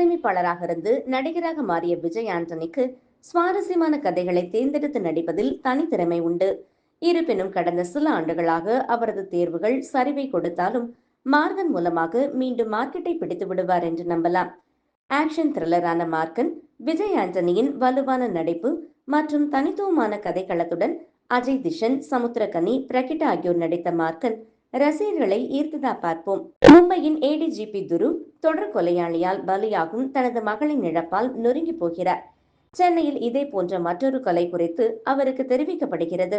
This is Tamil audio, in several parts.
இசையமைப்பாளராக இருந்து நடிகராக மாறிய விஜய் ஆண்டனிக்கு சுவாரஸ்யமான கதைகளை தேர்ந்தெடுத்து நடிப்பதில் தனித்திறமை உண்டு. இருப்பினும் கடந்த சில ஆண்டுகளாக அவரது தேர்வுகள் சரிவை கொடுத்தாலும் மார்கன் மூலமாக மீண்டும் மார்க்கெட்டை பிடித்து விடுவார் என்று நம்பலாம். ஆக்ஷன் த்ரில்லரான மார்க்கன் விஜய் ஆண்டனியின் வலுவான நடிப்பு மற்றும் தனித்துவமான கதைக்களத்துடன் அஜய் திஷன் சமுத்திரகனி பிரகிட் ஆகியோர் நடித்த மார்க்கன் ரசிகர்களை ஈர்த்ததா பார்ப்போம். மும்பையின் ஏடிஜிபி துரு தொடர் கொலையாளியால் பலியாகும் தனது மகளின் இழப்பால் நொறுங்கி போகிறார். சென்னையில் இதே போன்ற மற்றொரு கொலை குறித்து அவருக்கு தெரிவிக்கப்படுகிறது.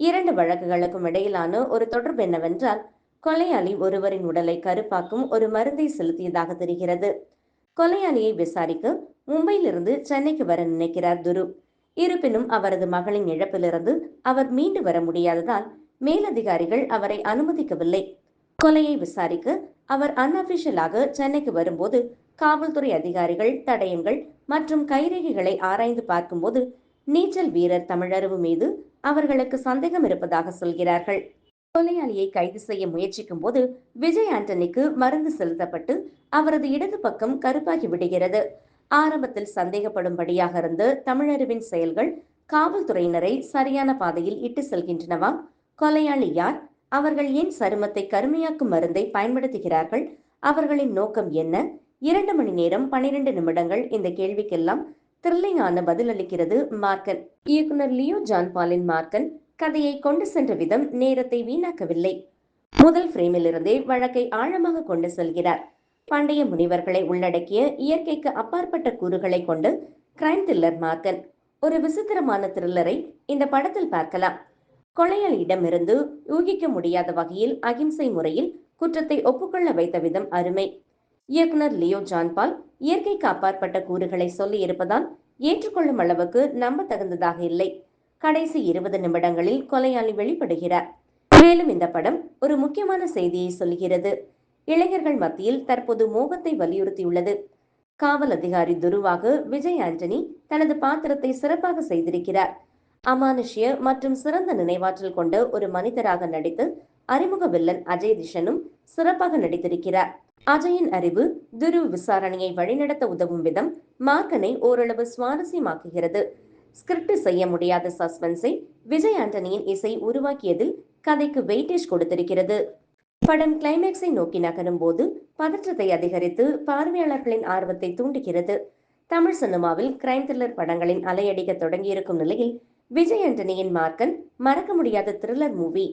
இரண்டு வழக்குகளுக்கும் இடையிலான ஒரு தொடர்பு என்னவென்றால் கொலையாளி ஒருவரின் உடலை கருப்பாக்கும் ஒரு மருந்தை செலுத்தியதாக தெரிகிறது. கொலையாளியை விசாரிக்க மும்பையிலிருந்து சென்னைக்கு வர நினைக்கிறார் துரு. இருப்பினும் அவரது மகளின் இழப்பிலிருந்து அவர் மீண்டு வர முடியாததால் மேலதிகாரிகள் அவரை அனுமதிக்கவில்லை. கொலையை விசாரிக்க அவர் அன்அபிஷியலாக சென்னைக்கு வரும்போது காவல்துறை அதிகாரிகள் தடயங்கள் மற்றும் கைரேகைகளை ஆராய்ந்து பார்க்கும்போது நீச்சல் வீரர் தமிழரவு மீது அவர்களுக்கு சந்தேகம் இருப்பதாக சொல்கிறார்கள். கொலையாளியை கைது செய்ய முயற்சிக்கும் போது விஜய் ஆண்டனிக்கு மருந்து செலுத்தப்பட்டு அவரது இடது பக்கம் கருப்பாகி விடுகிறது. ஆரம்பத்தில் சந்தேகப்படும்படியாக இருந்த தமிழருவின் செயல்கள் காவல்துறையினரை சரியான பாதையில் இட்டு செல்கின்றனவா? கொலையாளி யார்? அவர்கள் ஏன் சருமத்தை கருமையாக்கும் மருந்தை பயன்படுத்துகிறார்கள்? அவர்களின் நோக்கம் என்ன? இரண்டு மணி நேரம் பனிரெண்டு நிமிடங்கள் இந்த கேள்விக்கெல்லாம் த்ரில்லிங்கான பதிலளிக்கிறது மார்க்கன். இயக்குனர் லியோ ஜான்பாலின் மார்க்கன் கதையை கொண்டு சென்ற விதம் நேரத்தை வீணாக்கவில்லை. முதல் ஃப்ரேமிலிருந்தே வழக்கை ஆழமாக கொண்டு செல்கிறார். பண்டைய முனிவர்களை உள்ளடக்கிய இயற்கைக்கு அப்பாற்பட்ட கூறுகளை கொண்டு கிரைம் த்ரில்லர் மார்க்கன். ஒரு விசித்திரமான த்ரில்லரை இந்த படத்தில் பார்க்கலாம். கொலையாளியிடமிருந்து யூகிக்க முடியாத வகையில் அகிம்சை முறையில் குற்றத்தை ஒப்புக்கொள்ள வைத்த விதம் அருமை. இயக்குனர் லியோ ஜான்பால் இயற்கைக்கு அப்பாற்பட்ட கூறுகளை சொல்லி இருப்பதால் ஏற்றுக்கொள்ளும் அளவுக்கு நம்ப தகுந்ததாக இல்லை. கடைசி இருபது நிமிடங்களில் கொலையாளி வெளிப்படுகிறார். மேலும் இந்த படம் ஒரு முக்கியமான செய்தியை சொல்கிறது இளைஞர்கள் மத்தியில் தற்போது மோகத்தை வலியுறுத்தியுள்ளது. காவல் அதிகாரி துருவாக விஜய் ஆண்டனி தனது பாத்திரத்தை சிறப்பாக செய்திருக்கிறார். அமானுஷ்ய மற்றும் சிறந்த நினைவாற்றல் கொண்ட ஒரு மனிதராக நடித்து அறிமுக வில்லன் அஜய் திஷனும் சிறப்பாக நடித்திருக்கிறார். அஜயின் அறிவு துரு விசாரணையை வழிநடத்த உதவும் விதம் மார்க்கனை ஓரளவு சுவாரஸ்யமாக்குகிறது. ஸ்கிரிப்ட் செய்ய முடியாத சஸ்பென்ஸை விஜய் ஆண்டனியின் இசை உருவாக்கியதில் கதைக்கு வெயிட்டேஜ் கொடுத்திருக்கிறது. படம் கிளைமேக்ஸை நோக்கி நகரும் போது பதற்றத்தை அதிகரித்து பார்வையாளர்களின் ஆர்வத்தை தூண்டுகிறது. தமிழ் சினிமாவில் கிரைம் த்ரில்லர் படங்களின் அலையடிக்க தொடங்கியிருக்கும் நிலையில் விஜய் ஆண்டனியின் மார்க்கன் மறக்க முடியாத த்ரில்லர் மூவி